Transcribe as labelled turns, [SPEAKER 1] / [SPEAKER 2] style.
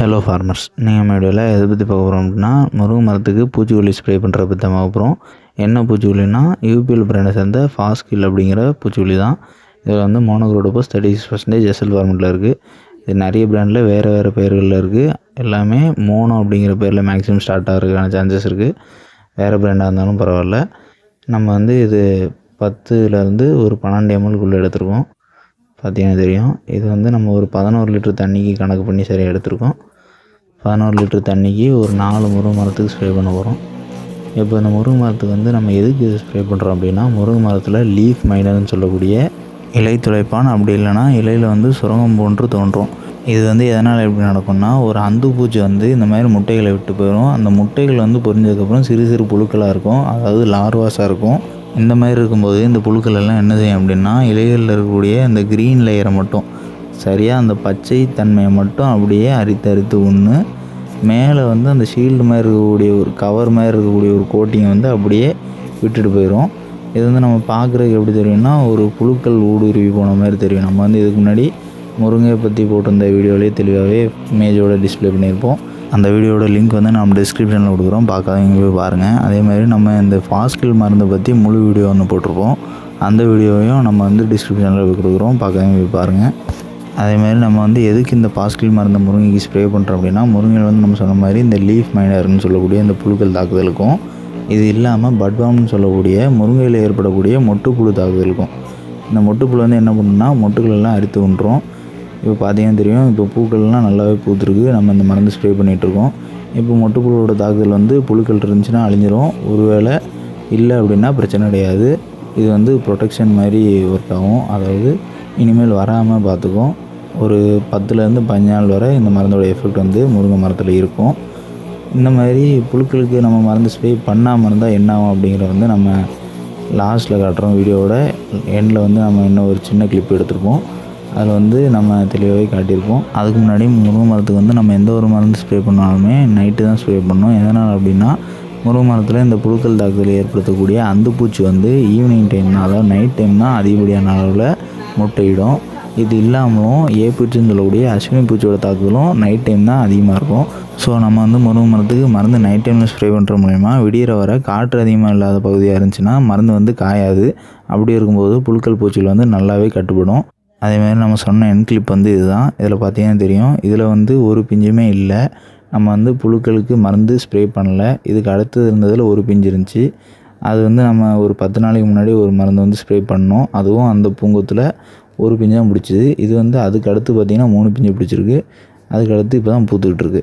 [SPEAKER 1] Hello farmers நீங்கள் வீடியோவில் எதை பற்றி பார்க்க போகிறோம் அப்படின்னா முருங்கை மரத்துக்கு பூச்சிக்கொல்லி ஸ்ப்ரே பண்ணுற பற்றி தான் போகிறோம் என்ன பூச்சிக்கொல்லினா யூபிஎல் பிராண்டை சேர்ந்த ஃபாஸ்கில் அப்படிங்கிற பூச்சிக்கொல்லி தான். இதில் வந்து monocrotophos thirty six percentage SL ஃபார்மெட்டில் இருக்குது இது நிறைய பிராண்டில் வேறு வேறு பெயர்களில் இருக்குது எல்லாமே மோனோ அப்படிங்கிற பேரில் மேக்ஸிமம் ஸ்டார்ட் ஆகிறதுக்கான சான்சஸ் இருக்குது வேறு பிராண்டாக இருந்தாலும் பரவாயில்ல. நம்ம வந்து இது பத்துலேருந்து ஒரு பன்னெண்டு எம்எல்குள்ளே எடுத்துருக்கோம். பார்த்தீங்கன்னா தெரியும். இது வந்து நம்ம ஒரு பதினோரு லிட்டர் தண்ணிக்கு கணக்கு பண்ணி சரியாக எடுத்திருக்கோம். பதினோரு லிட்டர் தண்ணிக்கு ஒரு நாலு முருங்கை மரத்துக்கு ஸ்ப்ரே பண்ண போகிறோம் இப்போ இந்த முருங்கை மரத்துக்கு வந்து நம்ம எதுக்கு இது ஸ்ப்ரே பண்ணுறோம் அப்படின்னா முருங்கை மரத்தில் லீஃப் மைனர்னு சொல்லக்கூடிய இலை துளைப்பான் அப்படி இல்லைன்னா இலையில் வந்து சுரங்கம் போன்று தோன்றும். இது வந்து எதனால் எப்படி நடக்கும்னா ஒரு அந்து பூச்சி வந்து இந்த மாதிரி முட்டைகளை விட்டு போயிடும் அந்த முட்டைகள் வந்து பொரிஞ்சதுக்கப்புறம் சிறு சிறு புழுக்களாக இருக்கும். அதாவது லார்வாஸாக இருக்கும். இந்த மாதிரி இருக்கும்போது இந்த புழுக்கள் எல்லாம் என்ன செய்யும் அப்படின்னா இலைகளில் இருக்கக்கூடிய இந்த க்ரீன் லேயரை மட்டும் சரியாக அந்த பச்சை தன்மையை மட்டும் அப்படியே அரித்து அரித்து ஒன்று மேலே வந்து அந்த ஷீல்டு மாதிரி இருக்கக்கூடிய ஒரு கவர் மாதிரி இருக்கக்கூடிய ஒரு கோட்டிங்கை வந்து அப்படியே விட்டுட்டு போயிடும் இது வந்து நம்ம பார்க்குறதுக்கு எப்படி தெரியும்னா ஒரு புழுக்கள் ஊடுருவி போன மாதிரி தெரியும். நம்ம வந்து இதுக்கு முன்னாடி முருங்கையை பற்றி போட்டிருந்த வீடியோலேயே தெளிவாகவே மேஜோட டிஸ்ப்ளே பண்ணியிருப்போம். அந்த வீடியோட லிங்க் வந்து நம்ம டிஸ்கிரிப்ஷனில் கொடுக்குறோம். பார்க்காதீங்க போய் பாருங்கள் அதே மாதிரி நம்ம இந்த ஃபாஸ்கில் மருந்தை பற்றி முழு வீடியோ ஒன்று போட்டிருப்போம். அந்த வீடியோவையும் நம்ம வந்து டிஸ்கிரிப்ஷனில் போய் கொடுக்குறோம். பார்க்காதீங்க போய் பாருங்கள் அதேமாதிரி நம்ம வந்து எதுக்கு இந்த பாஸ்கில் மருந்தை முருங்கைக்கு ஸ்ப்ரே பண்ணுறோம் அப்படின்னா முருங்கையில் வந்து நம்ம சொன்ன மாதிரி இந்த லீஃப் மைனர்னு சொல்லக்கூடிய இந்த புழுக்கள் தாக்குதலுக்கும் இது இல்லாமல் பட்பாம்னு சொல்லக்கூடிய முருங்கையில் ஏற்படக்கூடிய மொட்டுப்புழு தாக்குதலுக்கும். இந்த மொட்டுப்புழு வந்து என்ன பண்ணுன்னா மொட்டுக்களெல்லாம் அரித்து கொண்டுரும் இப்போ பார்த்தீங்கன்னா தெரியும் இப்போ பூக்கள்லாம் நல்லாவே பூத்துருக்கு. நம்ம இந்த மருந்து ஸ்ப்ரே பண்ணிகிட்ருக்கோம் இப்போ மொட்டுப்புழுவோட தாக்குதல் வந்து புழுக்கள் இருந்துச்சுன்னா அழிஞ்சிரும். ஒருவேளை இல்லை அப்படின்னா பிரச்சனை கிடையாது. இது வந்து ப்ரொடெக்ஷன் மாதிரி ஒர்க் ஆகும். அதாவது இனிமேல் வராமல் பார்த்துக்கும். ஒரு பத்துலேருந்து பதினஞ்சு நாள் வரை இந்த மருந்தோட எஃபெக்ட் வந்து முருங்கை மரத்தில் இருக்கும். இந்த மாதிரி புழுக்களுக்கு நம்ம மருந்து ஸ்ப்ரே பண்ணாமல் இருந்தால் என்ன ஆகும் அப்படிங்கிறத வந்து நம்ம லாஸ்ட்டில் காட்டுறோம் வீடியோவோட. எண்டில் வந்து நம்ம இன்னும் ஒரு சின்ன கிளிப் எடுத்திருப்போம். அதில் வந்து நம்ம தெளிவாகவே காட்டியிருப்போம். அதுக்கு முன்னாடி முருங்கை மரத்துக்கு வந்து நம்ம எந்த ஒரு மருந்து ஸ்ப்ரே பண்ணாலுமே நைட்டு தான் ஸ்ப்ரே பண்ணோம் எதனால் அப்படின்னா முருங்கை மரத்தில் இந்த புழுக்கள் தாக்குதல் ஏற்படுத்தக்கூடிய அந்த பூச்சி வந்து ஈவினிங் டைம் அதாவது நைட் டைம் தான் அதிகப்படியான அளவில் முட்டையிடும். இது இல்லாமலும் ஏபிச்சுன்னு சொல்லக்கூடிய அஸ்வினி பூச்சியோட தாக்குதலும் நைட் டைம் தான் அதிகமாக இருக்கும். ஸோ நம்ம வந்து முருங்கை மரத்துக்கு மருந்து நைட் டைமில் ஸ்ப்ரே பண்ணுற மூலயமா விடிகிற வர காற்று அதிகமாக இல்லாத பகுதியாக இருந்துச்சுன்னா மருந்து வந்து காயாது. அப்படி இருக்கும்போது புழுக்கள் பூச்சிகள் வந்து நல்லாவே கட்டுப்படும். அதேமாதிரி நம்ம சொன்ன என் கிளிப் வந்து இதுதான். இதில் பார்த்தீங்கன்னா தெரியும். இதில் வந்து ஒரு பிஞ்சுமே இல்லை. நம்ம வந்து புழுக்களுக்கு மருந்து ஸ்ப்ரே பண்ணல. இதுக்கு அடுத்தது இருந்ததில் ஒரு பிஞ்சு இருந்துச்சு. அது வந்து நம்ம ஒரு பத்து நாளைக்கு முன்னாடி ஒரு மருந்து வந்து ஸ்ப்ரே பண்ணோம். அதுவும் அந்த பூங்கத்தில் ஒரு பிஞ்சு தான் பிடிச்சிது இது வந்து அதுக்கு அடுத்து பார்த்திங்கன்னா மூணு பிஞ்சு பிடிச்சிருக்கு. அதுக்கு அடுத்து இப்போ தான் பூத்துக்கிட்டு இருக்குது